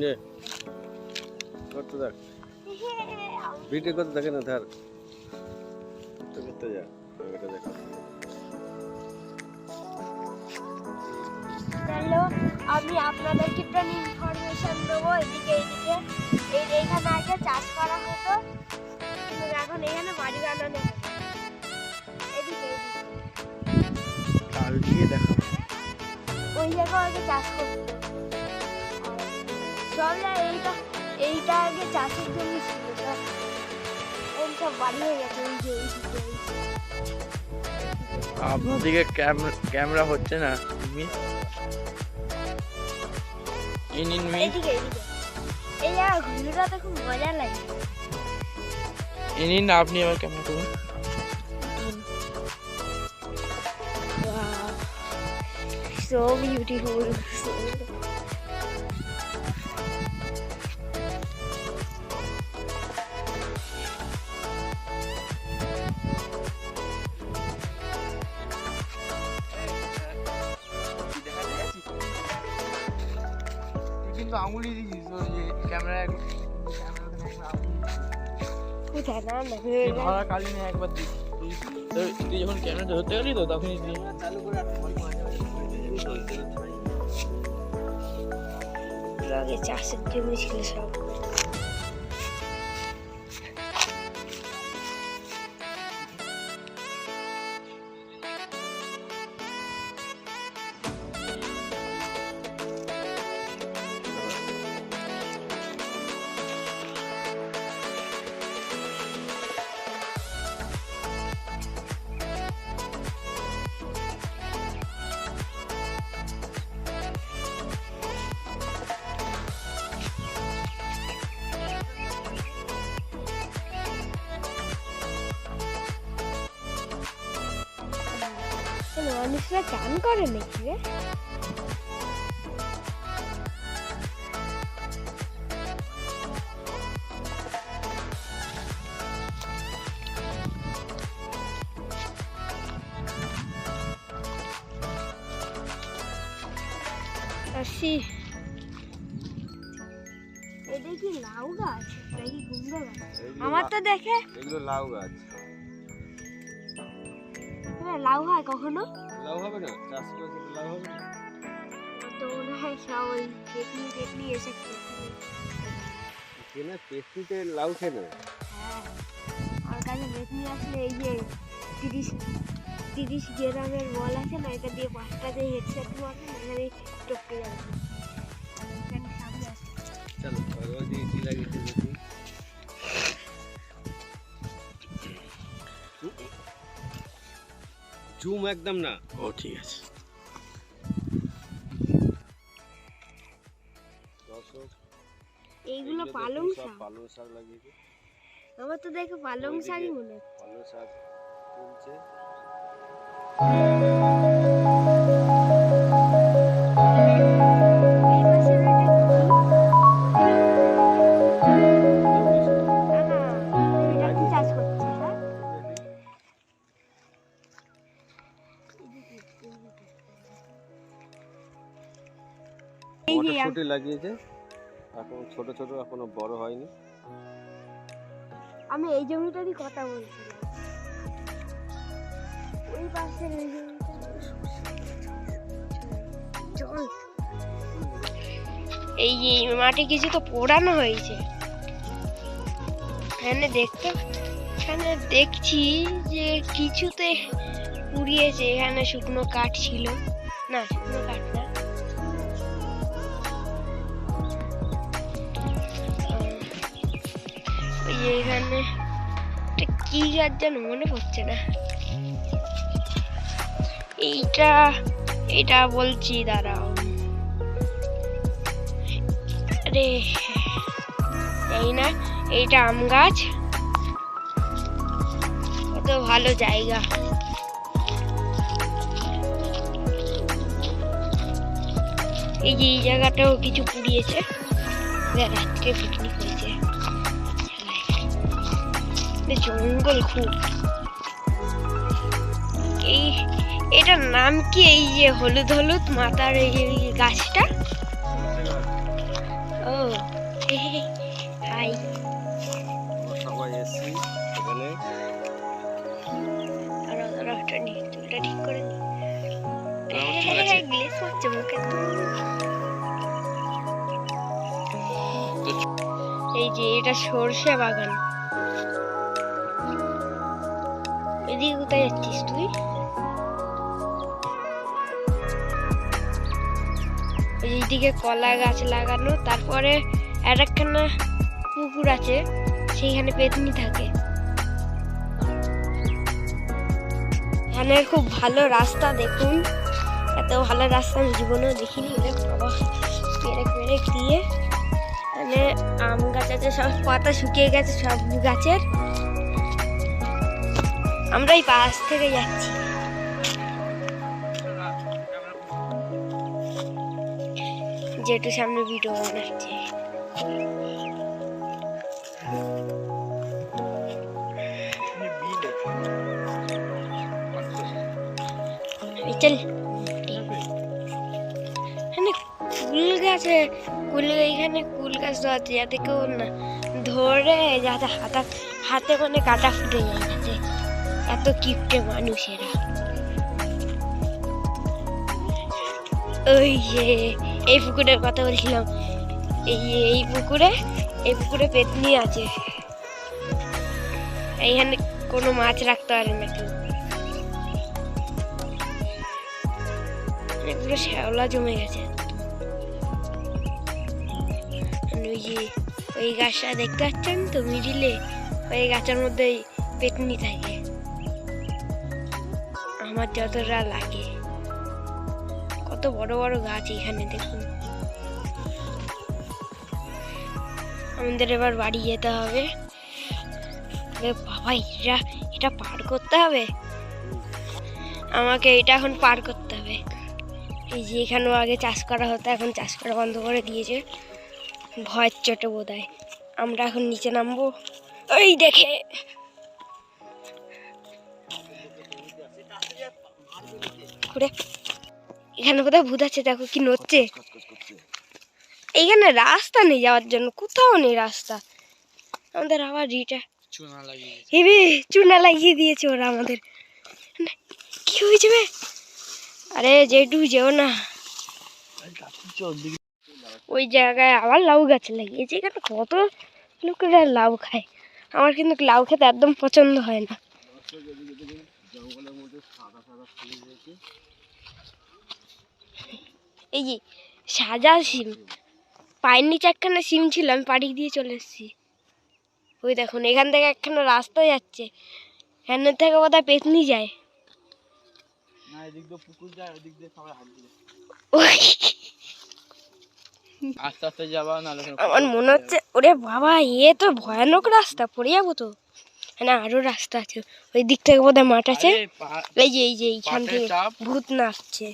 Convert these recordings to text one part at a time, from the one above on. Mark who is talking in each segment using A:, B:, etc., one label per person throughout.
A: নে। করতে দেখ? ভিডিও করতে দেখে না? ধার। করতে করতে যা। এটা দেখ
B: হ্যালো আমি আপনাদেরকে একটা ইনফরমেশন দেবো এদিকে এদিকে। এই এখানে আগে চাষ করা হতো কিন্তু এখন এখানে বাড়ি বানানো এদিকে এদিকে।
A: কাল দিয়ে দেখো
B: ওই জায়গায় আগে চাষ করতো। সব এইটা এইটা আগে চাষের জন্য ছিল। সব সব বাড়ি হয়ে গেছে ওই যে
C: আপনাদিকে ক্যামেরা হচ্ছে না তুমি ইন? ইন মি
B: এদিকে এদিকে। এই জায়গা ঘুরতে খুব মজা লাগে।
C: ইন ইন আপনি আবার ক্যামেরা করুন.
B: So beautiful. So
C: তুই কিন্তু আঙুলি দিয়েছিস ওই যে ক্যামেরা
B: কোথায় না না
C: ধরা কালীন একবার দিস তুই যখন ক্যামেরা ধরতে গেলি তো তখনই তুই
B: আগে চাষের জমি ছিল সব। মানুষরা চান করে নাকি রে? আসি। এটা কি লাউ গাছ নাকি কুমড়ো গাছ। আমার তো দেখে
A: এগুলো লাউ গাছ।
B: লাউ হয় কখনো?
A: লাউ হবে না? চাষ করেছে তো লাউ হবে না?
B: তো মনে হয় সব ওই পেটনি টেটনি এসে খেয়ে
A: কেনে? পেস্টিতে লাউ কেনে
B: হ্যাঁ। আমার কাছে বেতনি আসলে এই যে তিরিশ তিরিশ গ্রামের বল আছে না এটা দিয়ে পাঁচটা দিয়ে হেডসেট মারবে এখানে টপকে যাবে। আছে
A: চলো ওই দিয়ে লাগিয়েছে জুম একদম না।
C: ও ঠিক আছে।
B: এইগুলো পালং শাক।
A: পালং শাক লাগিয়েছে।
B: আমার তো দেখে পালং শাকই মনে হচ্ছে।
A: পালং শাক তুলছে। লাগিয়েছে। এখন ছোট ছোট এখনও বড় হয়নি।
B: আমি এই জমিটারই কথা বলছিলাম ওই পাশের ওই জমিটা চল এই এই মাঠে কিছু তো পোড়ানো হয়েছে। এখানে দেখতে এখানে দেখছি যে কিছুতে পুড়িয়েছে। এখানে শুকনো কাঠ ছিল। না শুকনো কাঠ এখানে কি গাছ যেন মনে পড়ছে না। এইটা এটা বলছি, দাঁড়াও। আরে, এই না, এইটা আম গাছ। কত ভালো জায়গা। এই যে এই জায়গাটাও কিছু পুড়িয়েছে। রাত্রে পিকনিক সাথে জঙ্গল খুব। এই এটার নাম কি? এই যে হলুদ হলুদ মাথার এই গাছটা? ও হাই সবাই ঠিক করে নি। গ্লেস মুখে। এই যে এটা সর্ষে বাগান। এদিকে কোথায় যাচ্ছিস তুই এইদিকে কলা গাছ লাগানো তারপরে আর একখানা পুকুর আছে সেইখানে পেতনি থাকে এখানে খুব ভালো রাস্তা দেখুন এত ভালো রাস্তা আমি জীবনেও দেখিনি পেরেক পেরেক দিয়ে মানে আম গাছ আছে সব পাতা শুকিয়ে গেছে সব গাছের আমরা এই পাশ থেকে যাচ্ছি। যেটু সামনে ভিডিও বানাচ্ছে। চল। কুল গাছে কুল এখানে কুল গাছ ধরছে যাতে কেউ না ধরে, যাতে হাতা হাতে মানে কাটা ফুটে যায়। এত কিপটে মানুষেরা ওই যে এই পুকুরের কথা বলছিলাম এই এই পুকুরে এই পুকুরে পেতনি আছে এইখানে কোনো মাছ রাখতে পারে না কেউ শ্যাওলা জমে গেছে ওই যে ওই গাছটা দেখতে পাচ্ছেন তো মিডিলে ওই গাছের মধ্যে পেটনি থাকে আমার যতটা লাগে। কত বড় বড় গাছ এখানে, দেখুন। আমাদের এবার বাড়ি যেতে হবে। বাবা এটা এটা পার করতে হবে? আমাকে এটা এখন পার করতে হবে। এই যে এখানেও আগে চাষ করা হতো, এখন চাষ করা বন্ধ করে দিয়েছে। ভয়ের চোটে বোধ আমরা এখন নিচে নামবো। ওই দেখে! ঘুরে এখানে কোথায় ভূত আছে দেখো কি নড়ছে। এইখানে রাস্তা নেই যাওয়ার জন্য কোথাও নেই রাস্তা। আমাদের আবার রিটা। হেবি চুনা লাগিয়ে দিয়েছে ওরা আমাদের। কি হয়েছে বে? আরে যেটু যেও না। ওই জায়গায় আবার লাউ গাছ লাগিয়েছে এখানে কত লোকেরা লাউ খায়। আমার কিন্তু লাউ খেতে একদম পছন্দ হয় না। এই যে সাজা সিম। পায়ের নিচে একখানা সিম ছিল আমি পাড়ি দিয়ে চলে এসেছি। ওই দেখুন এখান থেকে একখানা রাস্তা যাচ্ছে। এখানের থেকে বোধহয় পেতনি যায়।
C: না এদিক দিয়ে পুকুর যায় ওদিক দিয়ে সবাই হাত দিলে আস্তে আস্তে যাবা নাহলে
B: আমার মনে হচ্ছে ওরে বাবা এ তো ভয়ানক রাস্তা পড়ে যাব তো। না আরও রাস্তা আছে। ওই দিক থেকে বোধহয় মাঠ আছে। এই যে এই যে এইখান থেকে ভূত নাচছে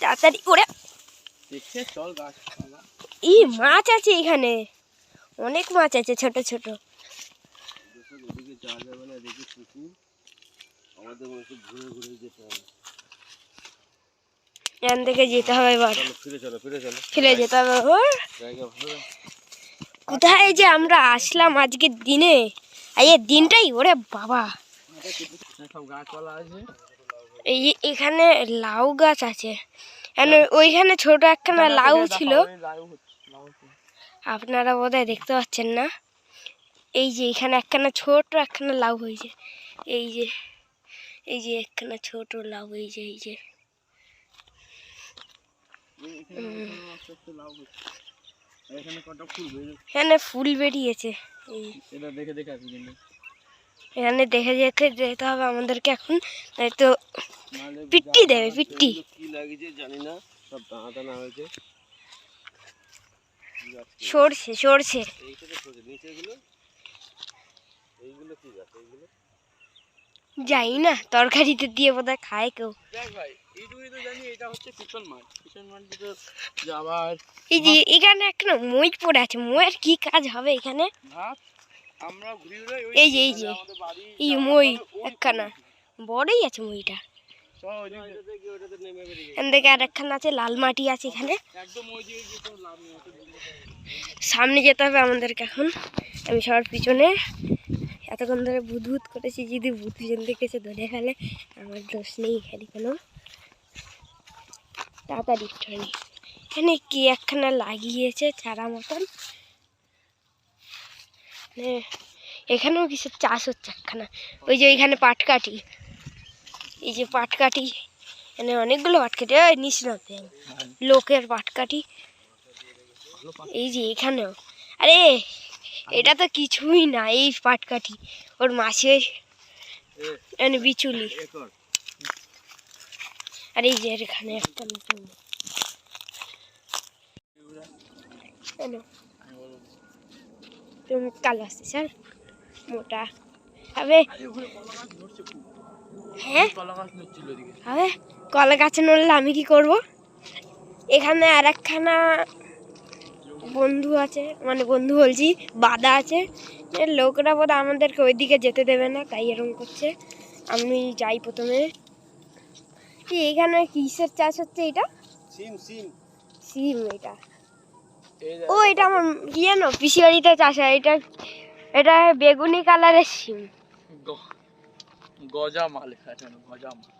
B: তাড়াতাড়ি ওরে।
C: পালা।
B: ই মাছ আছে এখানে। অনেক মাছ আছে ছোট ছোট। এখান থেকে যেতে হবে এবার।
A: ফিরে
B: যেতে হবে। কোথায় যে আমরা আসলাম আজকের দিনে? এই দিনটাই ওরে বাবা। এই এখানে লাউ গাছ আছে। এখানে ওইখানে ছোট একখানা লাউ ছিল। আপনারা বোধহয় দেখতে পাচ্ছেন না। এই যে এখানে একখানা ছোট একখানা লাউ হয়েছে। এই যে এই যে একখানা ছোট লাউ এই যে এই যে।
C: এখানে ফুল বেরিয়ে
B: এখানে ফুল বেরিয়েছে। এই
C: এটা দেখে দেখে কিন্তু।
B: এখানে দেখে যেতে যেতে হবে আমাদেরকে এখন তাই তো পিট্টি দেবে পিট্টি।
A: কি লাগিয়েছে জানি না সব দানা দানা হয়েছে?
B: সরছে সরছে যাই না তরকারিতে দিয়ে বোধহয় খায় কেউ।
C: দেখ ভাই এইটুকুই তো জানি এটা হচ্ছে পিছন মাঠ। পিছন মাঠ তো যাবার
B: এই যে এখানে একটা মই পড়ে আছে ময়ের কি কাজ হবে এখানে?
C: আমরা ঘুরি ঘুরে
B: এই যে এই যে এই মই একখানা। বড়ই আছে মইটা। আর একখানা আছে লাল মাটি আছে এখানে। সামনে যেতে হবে আমাদেরকে এখন। আমি সবার পিছনে। এতক্ষণ ধরে ভূত ভূত করেছি যদি ভূত পিছন থেকে এসে ধরে ফেলে আমার দোষ নেই এখানে কোনো। তাড়াতাড়ি ট্রেনে এখানে কি একখানা লাগিয়েছে চারা মতন? এখানেও কিসের চাষ হচ্ছে একখানা। ওই যে ওইখানে পাটকাঠি। এই যে পাটকাঠি, এখানে অনেকগুলো পাটকাঠি। ওই নিস। লোকের পাটকাঠি। এই যে এখানেও। আরে, এটা তো কিছুই না, এই পাটকাঠি। ওর মাসের বিচুলি। আর এই যে এখানে একটা নতুন তুমি কালো স্যার। মোটা। হবে হ্যাঁ?
C: কলা গাছ
B: নড়লে আমি কি করব? এখানে আর একখানা বন্ধু আছে মানে বন্ধু বলছি বাধা আছে। লোকরা বোধ আমাদেরকে ওইদিকে যেতে দেবে না, তাই এরকম করছে। আমি যাই প্রথমে। কি এখানে কিসের চাষ হচ্ছে এটা?
A: সিম সিম।
B: সিম এটা। ও এটা আমার কি জানো পিসি বাড়িতে চাষ হয় এটা এটা বেগুনি কালারের সিম।
C: গজা মাল এখানে গজা মাল।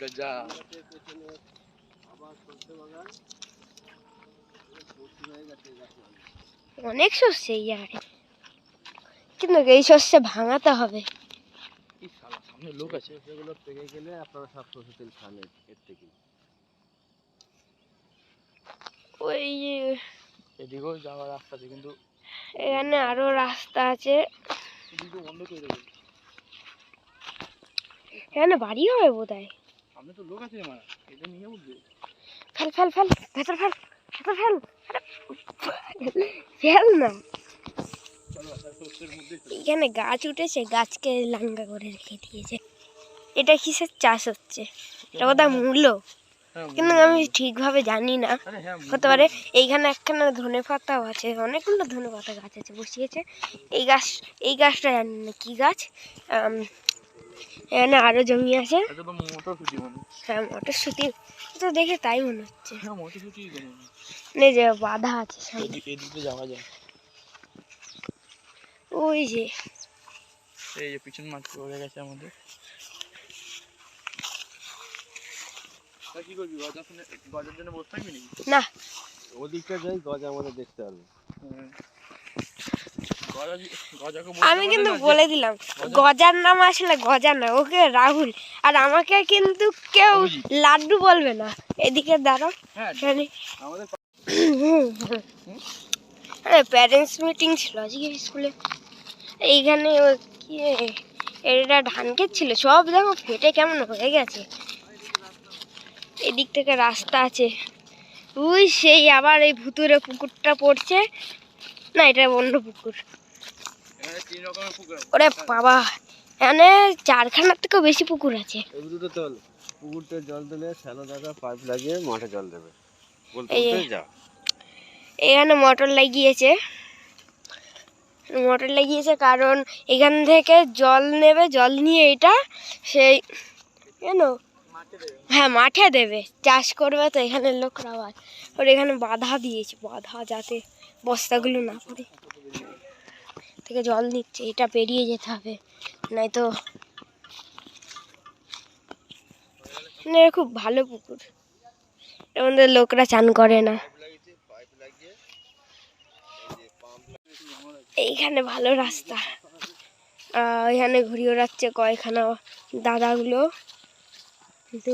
C: গজা।
B: অনেক শস্য এই জায়গায় কিন্তু এই শস্য ভাঙাতে হবে।
C: লোক আছে।
A: সেগুলো পেকে গেলে আপনারা সব সরষে তেল খান এর থেকে।
B: ওই
C: এদিকেও যাওয়ার রাস্তা আছে কিন্তু
B: এখানে আরও রাস্তা আছে।
C: বন্ধ করে দেবে।
B: এখানে বাড়ি হবে বোধ হয়
C: সামনে তো লোক আছে মারা এটা নিয়ে উঠবে।
B: ফেল ফেল ফেল ভেতর ফেল ভেতর ফেল ফেল না। এখানে গাছ উঠেছে গাছকে লাঙ্গা করে রেখে দিয়েছে। এটা কিসের চাষ হচ্ছে? এটা বোধহয় মূল্য
C: হ্যাঁ,
B: কিন্তু আমি ঠিকভাবে জানি না।
C: হ্যাঁ
B: হতে পারে এইখানে একখানা ধনে পাতাও আছে অনেকগুলো ধনে পাতা গাছ আছে বসিয়েছে। এই গাছ এই গাছটা জানি না কী গাছ। এখানে আরও জমি আছে। হ্যাঁ মটরশুঁটি। তো দেখে তাই মনে হচ্ছে।
C: হ্যাঁ মনে
B: যে বাধা আছে
C: যাওয়া যায়।
B: ওই যে।
C: এই যে পিছন মাঠ পড়ে গেছে আমাদের। কি করবি? গজা শুনে গজার জন্য বসে থাকবি নাকি?
B: না।
A: ওদিকটা যাই গজ আমাদের দেখতে পারবে
B: আমি কিন্তু বলে দিলাম গজার নাম আসলে গজা না ওকে রাহুল। আর আমাকে কিন্তু কেউ লাড্ডু বলবে না। এদিকে দাঁড়াও
C: হ্যাঁ
B: প্যারেন্টস মিটিং ছিল আজকে স্কুলে। এইখানে কি এটা ধান ক্ষেত ছিল সব দেখো ফেটে কেমন হয়ে গেছে। এদিক থেকে রাস্তা আছে। ওই সেই আবার এই ভুতুরে পুকুরটা পড়ছে। না এটা অন্য পুকুর। ওরে বাবা এখানে চারখানার থেকেও বেশি পুকুর আছে।
A: এই দুটো তোল পুকুরতে জল দিলে শ্যালো দেখা পাইপ লাগিয়ে মাঠে জল দেবে। বলতে
B: এই যে।
A: বলতে যা।
B: এখানে মোটর লাগিয়েছে। মোটর লাগিয়েছে কারণ এখান থেকে জল নেবে জল নিয়ে এটা সেই কেন হ্যাঁ মাঠে দেবে। চাষ করবে তো এখানে লোকরা আবার। ওর এখানে বাধা দিয়েছে বাধা যাতে বস্তাগুলো না পড়ে। থেকে জল নিচ্ছে এটা পেরিয়ে যেতে হবে। নয়তো না, খুব ভালো পুকুর। মধ্যে লোকরা চান করে না। এইখানে ভালো রাস্তা। এখানে ঘুরে ওড়াচ্ছে কয়খানা দাদাগুলো। কিন্তু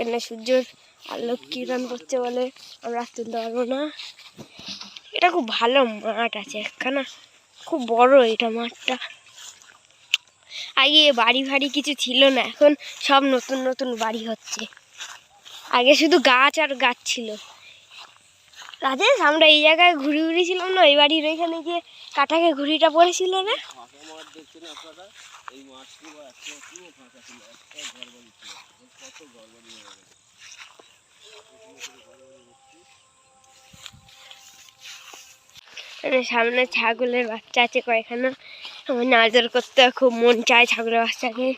B: এখানে সূর্যের আলো কিরণ পড়ছে বলে আমরা তুলতে পারব না। এটা খুব ভালো মাঠ আছে, একখানা খুব বড় এটা মাঠটা। আগে বাড়ি ফাড়ি কিছু ছিল না, এখন সব নতুন নতুন বাড়ি হচ্ছে। আগে শুধু গাছ আর গাছ ছিল। রাজেশ, আমরা এই জায়গায় ঘুরে ঘুরেছিলাম না এই বাড়ির ওইখানে গিয়ে কাটাকে ঘুড়িটা পড়েছিল না? সামনে ছাগলের বাচ্চা আছে কয়েকখানা। আমার নাজর করতে খুব মন চায় ছাগলের বাচ্চাকে।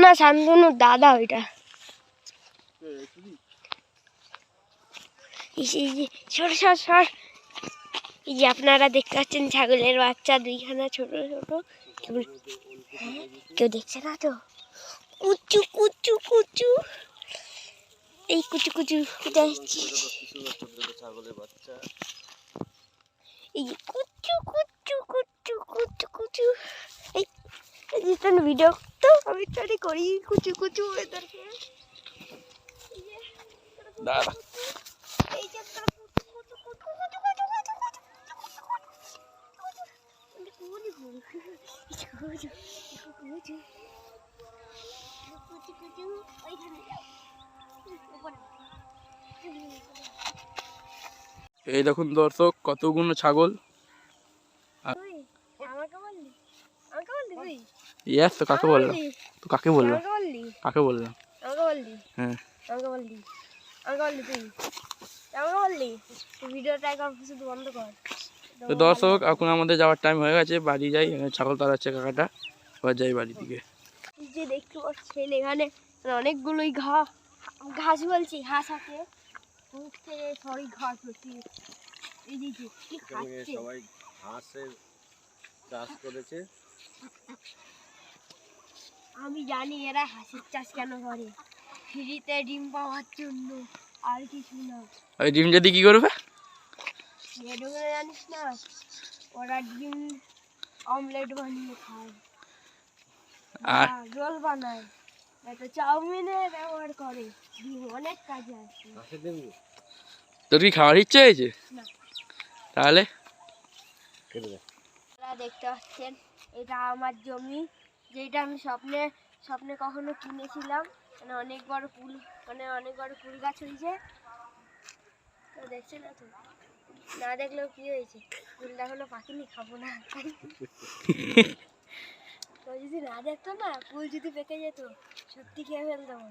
B: না শান্তনুর দাদা ওইটা। সর সর সর। এই যে আপনারা দেখতে পাচ্ছেন ছাগলের বাচ্চা দুইখানা ছোট ছোট। হ্যাঁ? কেউ দেখছে না তো? কুচু কুচু কুচু। এই কুচু কুচু এই যে কুচু কুচু কুচু কুচু কুচু। এই ভিডিও তো আমি স্টাডি করি কুচু কুচু
C: দাঁড়া।
B: ওইখানে
C: এই দেখুন দর্শক কতগুলো ছাগল। ইয়াস তো কাকে বললাম? তো কাকে বললাম? কাকে বললাম? হ্যাঁ। তো দর্শক এখন আমাদের যাওয়ার টাইম হয়ে গেছে বাড়ি যাই ছাগল তাড়াচ্ছে কাকাটা। যাই বাড়ির দিকে।
B: যে দেখতে পাচ্ছেন এখানে অনেকগুলোই ঘা ঘাস বলছি ঘাস আছে। মুখ থেকে সরি ঘাস হচ্ছে এই যে যে কি খাচ্ছে।
A: সবাই হাঁসের চাষ করেছে।
B: আমি জানি এরা হাঁসের চাষ কেন করে। ফ্রিতে ডিম পাওয়ার জন্য আর কিছু না।
C: ওই ডিম যদি কি করবে?
B: জানিস না ওরা ডিম অমলেট বানিয়ে খায়।
C: আর
B: রোল বানায় এটা চাউমিনে ব্যবহার করে। অনেক কাজে আসে।
C: তোর কি খাওয়ার ইচ্ছে হয়েছে? তাহলে?
B: দেখতে পাচ্ছেন এটা আমার জমি। যেটা আমি স্বপ্নে স্বপ্নে কখনো কিনেছিলাম। মানে অনেক বড় ফুল মানে অনেক বড় ফুল গাছ হয়েছে। তো দেখছে না তো? না দেখলেও কি হয়েছে? ফুলটা এখনও পাখিনি খাব না তো যদি না দেখতো না ফুল যদি পেকে যেত সত্যি খেয়ে ফেলতাম